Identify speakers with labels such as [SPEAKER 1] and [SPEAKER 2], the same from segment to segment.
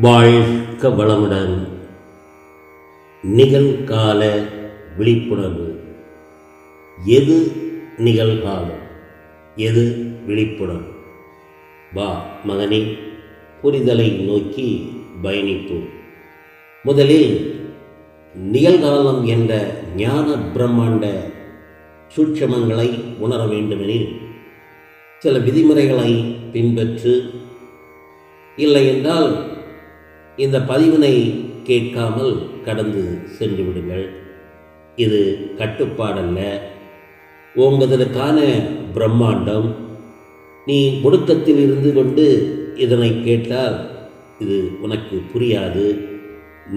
[SPEAKER 1] வாழ்க வளமுடன். நிகழ்கால விழிப்புணர்வு. எது நிகழ்காலம்? எது விழிப்புணர்வு? வா மகனே புரிதலை நோக்கி பயணிப்போம். முதலில் நிகழ்காலம் என்ற ஞான பிரம்மாண்ட சூட்சமங்களை உணர வேண்டுமெனில் சில விதிமுறைகளை பின்பற்று. இல்லை என்றால் இந்த பதிவினை கேட்காமல் கடந்து சென்று விடுங்கள். இது கட்டுப்பாடல்ல. உங்களுக்கான பிரம்மாண்டம். நீ முடுக்கத்தில் இருந்து கொண்டு இதனை கேட்டால் இது உனக்கு புரியாது.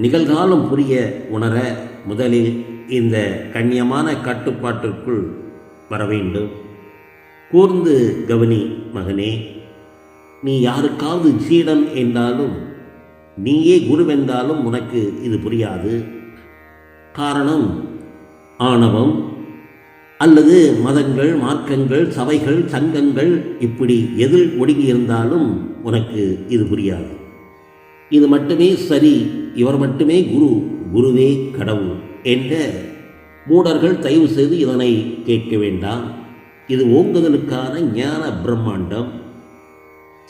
[SPEAKER 1] நிகழ்காலம் புரிய உணர முதலில் இந்த கண்ணியமான கட்டுப்பாட்டிற்குள் வர வேண்டும். கூர்ந்து கவனி மகனே நீ யாருக்காவது சீடன் என்றாலும் நீயே குருவென்றாலும் உனக்கு இது புரியாது. காரணம் ஆணவம் அல்லது மதங்கள் மார்க்கங்கள் சபைகள் சங்கங்கள் இப்படி எதில் ஒடுங்கியிருந்தாலும் உனக்கு இது புரியாது. இது மட்டுமே சரி இவர் மட்டுமே குரு குருவே கடவுள் என்ற மூடர்கள் தயவு செய்து இதனை கேட்க வேண்டாம். இது ஓங்குதலுக்கான ஞான பிரம்மாண்டம்.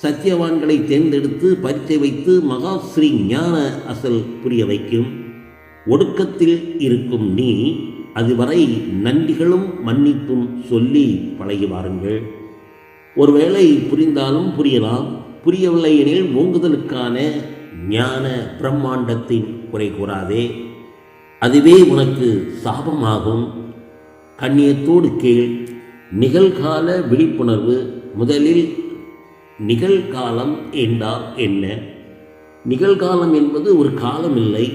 [SPEAKER 1] சத்தியவான்களை தேர்ந்தெடுத்து பரிச்சை வைத்து மகாஸ்ரீ ஞான அசல் புரிய வைக்கும். ஒடுக்கத்தில் இருக்கும் நீ அதுவரை நன்றிகளும் மன்னிப்பும் சொல்லி பழகி வாருங்கள். ஒருவேளை புரிந்தாலும் புரியலாம். புரியவில்லை எனில் ஓங்குதலுக்கான ஞான பிரம்மாண்டத்தின் குறை கூறாதே. அதுவே உனக்கு சாபமாகும். கண்ணியத்தோடு கீழ் நிகழ்கால விழிப்புணர்வு முதலில் நிகழ்காலம் என்றால் என்ன? நிகழ்காலம் என்பது ஒரு காலம் இல்லை.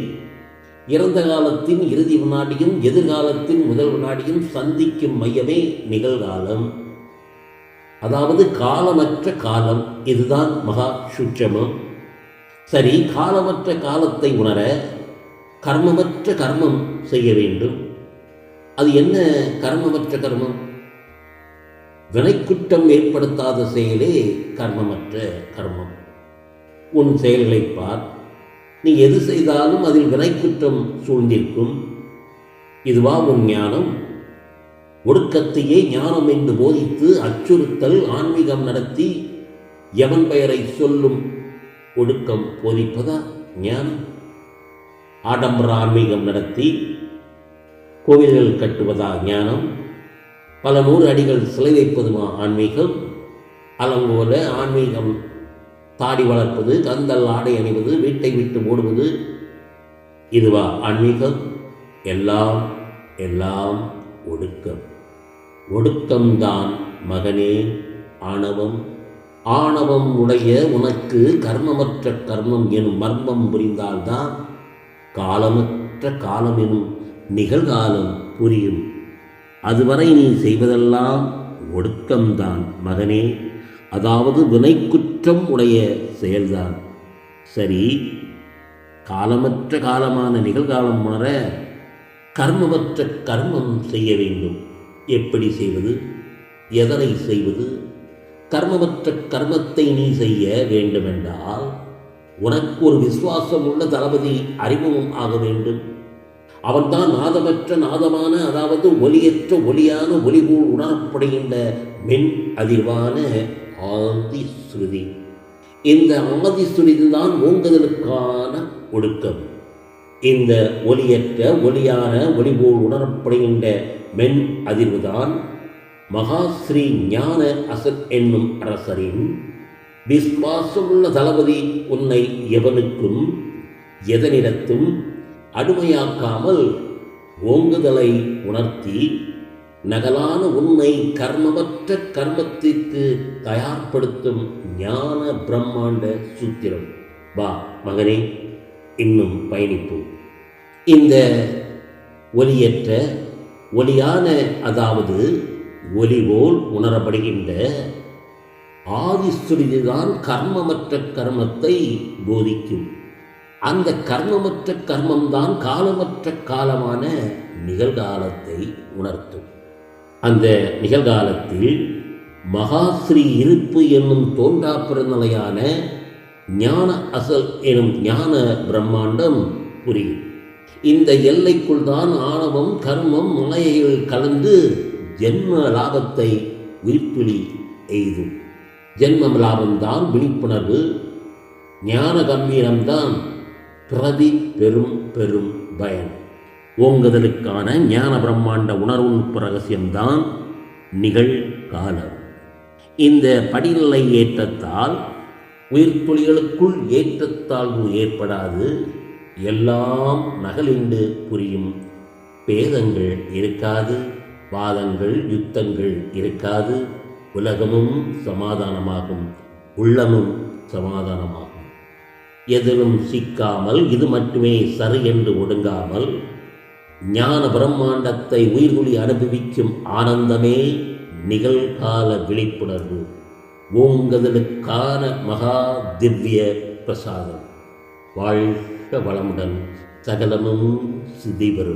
[SPEAKER 1] இறந்த காலத்தின் இறுதி வினாடியும் எதிர்காலத்தின் முதல் வினாடியும் சந்திக்கும் மையமே நிகழ்காலம். அதாவது காலமற்ற காலம். இதுதான் மகா சுட்சமம். சரி காலமற்ற காலத்தை உணர கர்மமற்ற கர்மம் செய்ய வேண்டும். அது என்ன கர்மமற்ற கர்மம்? வினைக்குற்றம் ஏற்படுத்தாத செயலே கர்மமற்ற கர்மம். உன் செயல்களை பார். நீ எது செய்தாலும் அதில் வினைக்குற்றம் சூழ்ந்திருக்கும். இதுவா உன் ஞானம். ஒடுக்கத்தையே ஞானம் என்று போதித்து அச்சுறுத்தல் ஆன்மீகம் நடத்தி எவன் பெயரை சொல்லும் ஒடுக்கம் போதிப்பதா ஞானம்? ஆடம்பர ஆன்மீகம் நடத்தி கோவில்கள் கட்டுவதா ஞானம்? பல நூறு அடிகள் சிலை வைப்பதுமா ஆன்மீகம்? அலங்கோல ஆன்மீகம் தாடி வளர்ப்பது கந்தல் ஆடை அணிவது வீட்டை விட்டு ஓடுவது இதுவா ஆன்மீகம்? எல்லாம் எல்லாம் ஒடுக்கம். ஒடுக்கம்தான் மகனே ஆணவம். ஆணவம் உடைய உனக்கு கர்மமற்ற கர்மம் எனும் மர்மம் புரிந்தால்தான் காலமற்ற காலம் எனும் நிகழ்காலம் புரியும். அதுவரை நீ செய்வதெல்லாம் ஒடுக்கம்தான் மகனே. அதாவது வினைக்குற்றம் உடைய செயல்தான். சரி காலமற்ற காலமான நிகழ்காலம் உணர கர்மமற்ற கர்மம் செய்ய வேண்டும். எப்படி செய்வது? எதனை செய்வது? கர்மமற்ற கர்மத்தை நீ செய்ய வேண்டுமென்றால் உனக்கு ஒரு விசுவாசம் உள்ள தளபதி அறிமுகம் ஆக வேண்டும். அவன்தான் நாதமற்ற நாதமான அதாவது ஒலியற்ற ஒலியான ஒலிபோல் உணரப்படுகின்ற மென் அதிர்வான ஆதி ஸ்ருதி இந்த ஆதி ஸ்ருதி தான் ஓங்குதலுக்கான ஒடுக்கம். இந்த ஒலியற்ற ஒலியான ஒலிபோல் உணரப்படுகின்ற மென் அதிர்வுதான் மகாஸ்ரீ ஞான அசத் என்னும் அரசரின் விஸ்வாசமுள்ள தளபதி உன்னை எவனுக்கும் எதனிடத்தும் அடிமையாக்காமல் ஓங்குதலை உணர்த்தி நகலான உண்மை கர்மமற்ற கர்மத்திற்கு தயார்படுத்தும் ஞான பிரம்மாண்ட சூத்திரம். வா மகனே இன்னும் பயணிப்போம். இந்த ஒலியற்ற ஒலியான அதாவது ஒலிபோல் உணரப்படுகின்ற ஆதிஸ்துரிதான் கர்மமற்ற கர்மத்தை போதிக்கும். அந்த கர்மமற்ற கர்மம்தான் காலமற்ற காலமான நிகழ்காலத்தை உணர்த்தும். அந்த நிகழ்காலத்தில் மகாஸ்ரீ இருப்பு என்னும் தோன்றா பிறநிலையான ஞான அசல் எனும் ஞான பிரம்மாண்டம் புரியும். இந்த எல்லைக்குள் தான் ஆணவம் கர்மம் மாயைகள் கலந்து ஜென்ம லாபத்தை விரிப்பிலி எய்தும். ஜென்ம லாபம்தான் விழிப்புணர்வு ஞான கம்பீரம்தான் பிரதி பெரும் பெரும் பயன். ஓங்குதலுக்கான ஞான பிரம்மாண்ட உணர்வுநுட்ப ரகசியம்தான் நிகழ்காலம். இந்த படிநிலை ஏற்றத்தால் உயிர்த்துளிகளுக்குள் ஏற்றத்தாழ்வு ஏற்படாது. எல்லாம் நகலிண்டு புரியும். பேதங்கள் இருக்காது வாதங்கள் யுத்தங்கள் இருக்காது. உலகமும் சமாதானமாகும். உள்ளமும் சமாதானமாகும். எதிலும் சிக்காமல் இது மட்டுமே சரி என்று ஒடுங்காமல் ஞான பிரம்மாண்டத்தை உயிர்குழி அனுபவிக்கும் ஆனந்தமே நிகழ்கால விழிப்புணர்வு. ஓங்கதலுக்கான மகா திவ்ய பிரசாதம். வாழ்க வளமுடன். சகலமும் சிதிவரும்